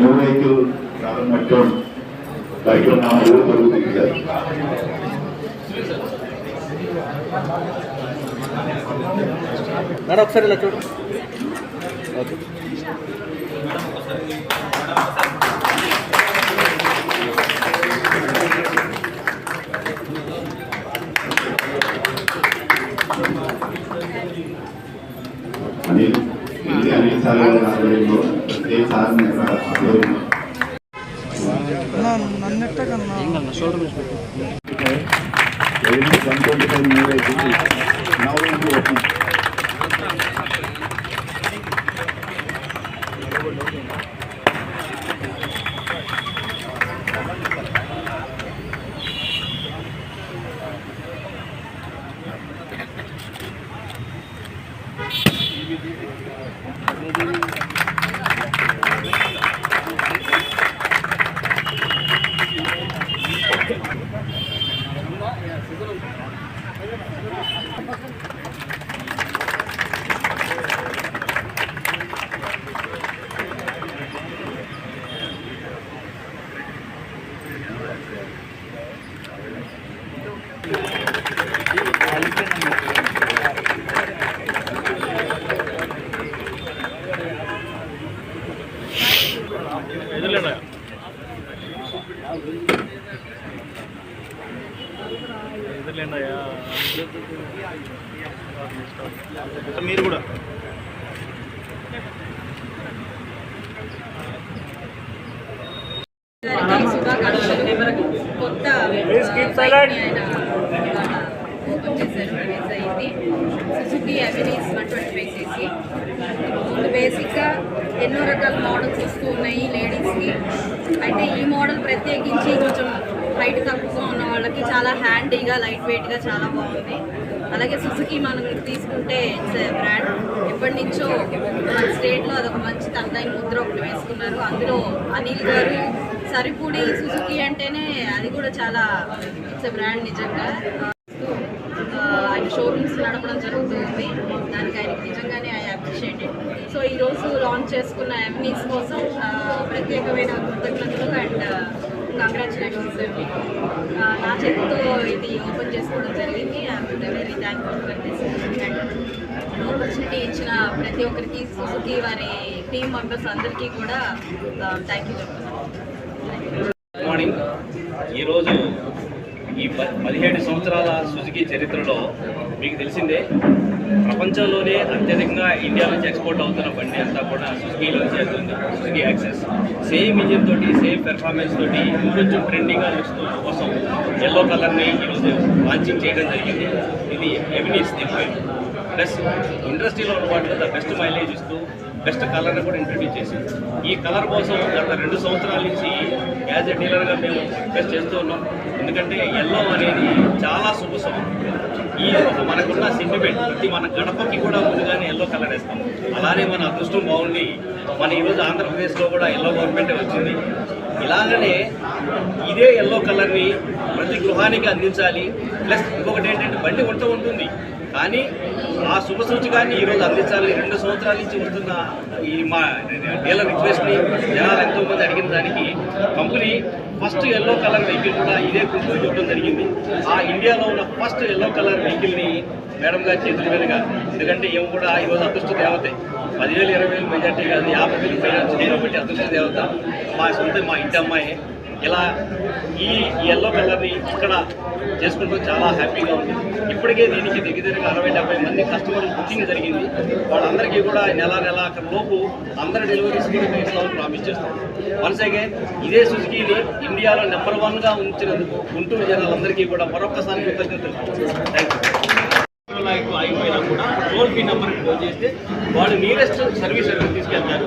ಯುವೈತು ನಾನು ಮತ್ತೊಂದು ಬೈಕು ನಾವು ಬರುವುದಿಲ್ಲ ನಾನು ఒకసారి ఇలా చూడు ఓకే అనిల్ ఇది అనిల్ సార్ గారి ఆధ్వర్యంలో సాధన మీరు కూడా. కొత్త ఓపెన్ చేశారు రిలీజ్ అయింది Suzuki Avenis one twenty five CC బేసిక్గా ఎన్నో రకాల మోడల్స్ వస్తూ ఉన్నాయి లేడీస్కి అయితే ఈ మోడల్ ప్రత్యేకించి కొంచెం హైట్ తక్కువగా ఉన్న వాళ్ళకి చాలా హ్యాండీగా లైట్ వెయిట్గా చాలా బాగుంది. అలాగే సుజుకి మనం తీసుకుంటే ఇట్స్ బ్రాండ్. ఎప్పటి నుంచో మన స్టేట్లో అదొక మంచి తనదైన ముద్ర ఒకటి వేసుకున్నారు. అందులో అనిల్ గారు సరిపూడి సుజుకి అంటేనే అది కూడా చాలా ఇట్స్ బ్రాండ్ నిజంగా. ఆయన షోరూమ్స్ నడపడం జరుగుతుంది. దానికి ఆయనకి నిజంగానే ఐ అప్రిషియేట్ సో ఈరోజు లాంచ్ చేసుకున్న ఎంఈస్ కోసం ప్రత్యేకమైన కృతజ్ఞతలు అండ్ కంగ్రాచులేషన్స్ uh, నా చేతితో ఇది ఓపెన్ చేసుకోవడం జరిగింది. I'm very thankful for this and opportunity ఇచ్చిన ప్రతి ఒక్కరికి సుజుకి వారి టీమ్ మెంబర్స్ అందరికీ కూడా థ్యాంక్ యూ చెప్తున్నాను గుడ్ మార్నింగ్ ఈరోజు ఈ పదిహేడు సంవత్సరాల సుజుకి చరిత్రలో మీకు తెలిసిందే ప్రపంచంలోనే అత్యధికంగా ఇండియా నుంచి ఎక్స్పోర్ట్ అవుతున్న బండి అంతా కూడా సుజుకీలోంచి వెళ్తుంది సుజుకీ యాక్సెస్ సేమ్ ఇంజిన్ తోటి సేమ్ పెర్ఫార్మెన్స్ తోటి ఇంకొంచెం ట్రెండింగ్గా చూస్తూ కోసం ఎల్లో కలర్ని ఈరోజు లాంచింగ్ చేయడం జరిగింది. ఇది ఎవినీస్ దీనిపై ప్లస్ ఇండస్ట్రీలో ఉన్న వాటిలో ద బెస్ట్ మైలేజ్ ఇస్తూ బెస్ట్ కలర్ని కూడా ఇంట్రడ్యూస్ చేసింది. ఈ కలర్ కోసం గత రెండు సంవత్సరాల నుంచి యాజ్ ఎ డీలర్గా మేము రిక్వెస్ట్ చేస్తూ ఉన్నాం. ఎందుకంటే ఎల్లో అనేది చాలా శుభసం ఈ ఒక మనకున్న సెంటిమెంట్ ప్రతి మన గడపకి కూడా ముందుగానే ఎల్లో కలర్ వేస్తాం. అలానే మన అదృష్టం బాగుండి మన ఈరోజు ఆంధ్రప్రదేశ్లో కూడా ఎల్లో గవర్నమెంట్ వచ్చింది. ఇలాగనే ఇదే ఎల్లో కలర్ని ప్రతి గృహానికి అందించాలి. ప్లస్ ఇంకొకటి ఏంటంటే బండి ఉంటూ ఉంటుంది. కానీ ఆ శుభ సూచకాన్ని ఈరోజు అందించాలని రెండు సంవత్సరాల నుంచి వస్తున్న ఈ మా డీలర్ రిక్వెస్ట్ని జనాలు ఎంతోమంది అడిగిన దానికి company first yellow colour vehicle కూడా ఇదే గుర్తు చూడడం జరిగింది. ఆ ఇండియాలో ఉన్న ఫస్ట్ ఎల్లో కలర్ వెహికల్ని మేడం గారి చేతుల మీదుగా ఎందుకంటే ఏమి కూడా ఈరోజు అదృష్ట దేవతే. పదివేలు ఇరవై వేలు మెజార్టీ కాదు యాభై వేలు ఫైనాన్స్ నేను బట్టి అదృష్ట దేవత. మా సొంత మా ఇంటి అమ్మాయి. ఇలా ఈ ఎల్లో కలర్ని ఇక్కడ చేసుకుంటూ చాలా హ్యాపీగా ఉంది. ఇప్పటికే దీనికి దగ్గరగా అరవై డెబ్బై మంది కస్టమర్లు బుకింగ్ జరిగింది. వాళ్ళందరికీ కూడా నెల నెల అక్కడ లోపు అందరి డెలివరీస్ కూడా ఇస్తామని ప్రామిస్ చేస్తాం. వన్స్ అగైన్ ఇదే సుజుకీని ఇండియాలో నెంబర్ వన్గా ఉంచినందుకు గుంటూరు జనాలందరికీ కూడా మరొకసారి కృతజ్ఞతలు. థ్యాంక్ యూ అయిపోయినా కూడా టోల్ ఫ్రీ నెంబర్కి ఫోన్ చేస్తే వాళ్ళు నియరెస్ట్ సర్వీస్ తీసుకెళ్తారు.